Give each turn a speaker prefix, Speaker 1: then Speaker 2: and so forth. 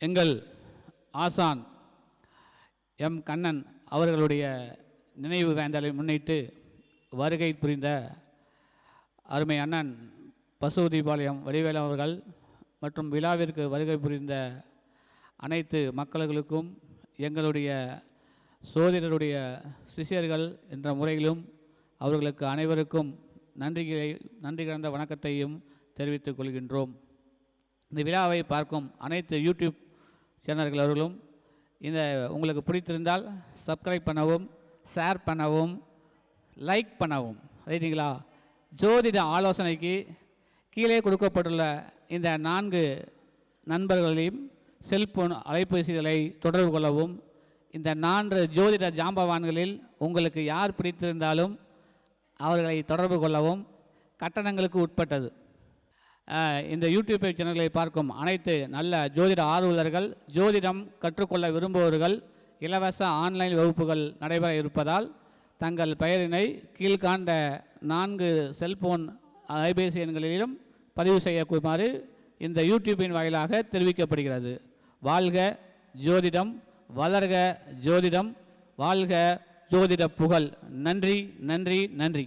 Speaker 1: எங்கள் ஆசான் எம். கண்ணன் அவர்களுடைய நினைவு வேந்தலை முன்னிட்டு வருகை புரிந்த அருமை அண்ணன் பசுபதிபாளையம் வடிவேலு அவர்கள் மற்றும் விழாவிற்கு வருகை புரிந்த அனைத்து மக்களுக்கும் எங்களுடைய சோதரருடைய சிஷ்யர்கள் என்ற முறையிலும் அவர்களுக்கு அனைவருக்கும் நன்றிகளை நன்றி கலந்த வணக்கத்தையும் தெரிவித்துக் கொள்கின்றோம். இந்த விழாவை பார்க்கும் அனைத்து யூடியூப் சேனல்கள் அவர்களும் இந்த உங்களுக்கு பிடித்திருந்தால் சப்ஸ்கிரைப் பண்ணவும் ஷேர் பண்ணவும் லைக் பண்ணவும். ரைட்டுங்களா ஜோதிட ஆலோசனைக்கு கீழே கொடுக்கப்பட்டுள்ள இந்த நான்கு நண்பர்களையும் செல்போன் அலைபேசிகளை தொடர்பு கொள்ளவும் இந்த நான்கு ஜோதிட ஜாம்பவான்களில் உங்களுக்கு யார் பிடித்திருந்தாலும் அவர்களை தொடர்பு கொள்ளவும் கட்டணங்களுக்கு உட்பட்டது. இந்த யூடியூப் சேனல்களை பார்க்கும் அனைத்து நல்ல ஜோதிட ஆர்வலர்கள் ஜோதிடம் கற்றுக்கொள்ள விரும்புபவர்கள் இலவச ஆன்லைன் வகுப்புகள் நடைபெற இருப்பதால் தங்கள் பெயரினை கீழ்காண்ட நான்கு செல்போன் அலைபேசி எண்களிலும் பதிவு செய்யக்குமாறு இந்த யூடியூப்பின் வாயிலாக தெரிவிக்கப்படுகிறது. வாழ்க ஜோதிடம் வளர்க ஜோதிடம் வாழ்க ஜோதிட புகழ். நன்றி நன்றி நன்றி.